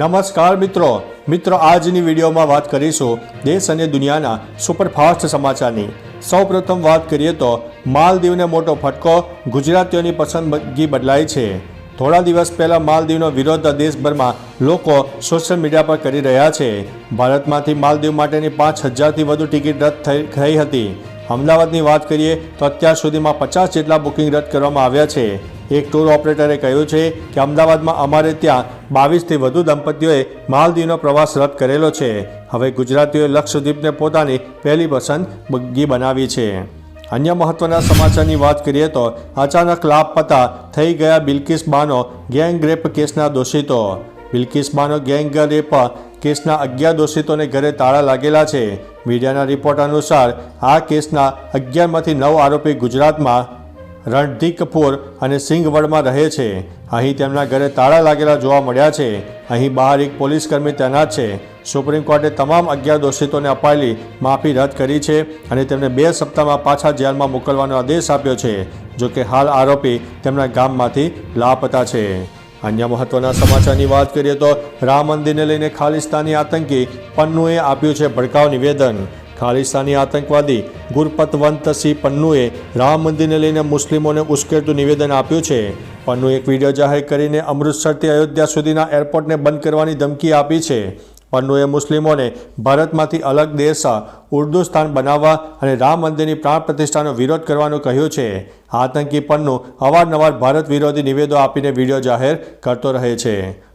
નમસ્કાર મિત્રો. મિત્રો, આજની વિડીયોમાં વાત કરીશું દેશ અને દુનિયાના સુપરફાસ્ટ સમાચારની. સૌપ્રથમ વાત કરીએ તો માલદીવને મોટો ફટકો ગુજરાતીઓની પસંદગી બદલાઈ છે. થોડા દિવસ પહેલાં માલદીવનો વિરોધ દેશભરમાં લોકો સોશિયલ મીડિયા પર કરી રહ્યા છે. ભારતમાંથી માલદીવ માટેની પાંચ હજારથી વધુ ટિકિટ રદ થઈ થઈ હતી. અમદાવાદની વાત કરીએ તો અત્યાર સુધીમાં પચાસ જેટલા બુકિંગ રદ કરવામાં આવ્યા છે. એક ટૂર ઓપરેટરે કહ્યું છે કે અમદાવાદમાં અમારે ત્યાં બાવીસથી વધુ દંપતીઓએ માલદીવનો પ્રવાસ રદ કરેલો છે. હવે ગુજરાતીઓએ લક્ષદ્વીપને પોતાની પહેલી પસંદ બગ્ગી બનાવી છે. અન્ય મહત્વના સમાચારની વાત કરીએ તો અચાનક લાપતા થઈ ગયા બિલ્કિસ બાનો ગેંગ રેપ કેસના દોષિતો. બિલ્કિસ બાનો ગેંગ રેપ કેસના અગિયાર દોષિતોને ઘરે તાળા લાગેલા છે. મીડિયાના રિપોર્ટ અનુસાર આ કેસના અગિયારમાંથી નવ આરોપી ગુજરાતમાં રણધીર કપૂર અને સિંગવડમાં રહે છે. અહીં તેમના ઘરે તાળા લાગેલા જોવા મળ્યા છે. અહીં બહાર એક પોલીસકર્મી તૈનાત છે. સુપ્રીમ કોર્ટે તમામ અગિયાર દોષિતોને અપાયેલી માફી રદ કરી છે અને તેમને બે સપ્તાહમાં પાછા જેલમાં મોકલવાનો આદેશ આપ્યો છે, જો કે હાલ આરોપી તેમના ગામમાંથી લાપતા છે. અન્ય મહત્વના સમાચારની વાત કરીએ તો રામ મંદિરને લઈને ખાલિસ્તાની આતંકી પન્નુએ આપ્યું છે ભડકાવ નિવેદન. ખાલિસ્તાની આતંકવાદી ગુરપતવંતસિંહ પન્નુએ રામ મંદિરને લઈને મુસ્લિમોને ઉશ્કેરતું નિવેદન આપ્યું છે. પન્નુ એક વીડિયો જાહેર કરીને અમૃતસરથી અયોધ્યા સુધીના એરપોર્ટને બંધ કરવાની ધમકી આપી છે. પન્નુએ મુસ્લિમોને ભારતમાંથી અલગ દેશ ઉર્દુસ્તાન બનાવવા અને રામ મંદિરની પ્રાણ પ્રતિષ્ઠાનો વિરોધ કરવાનું કહ્યું છે. આતંકી પન્નુ અવારનવાર ભારત વિરોધી નિવેદો આપીને વીડિયો જાહેર કરતો રહે છે.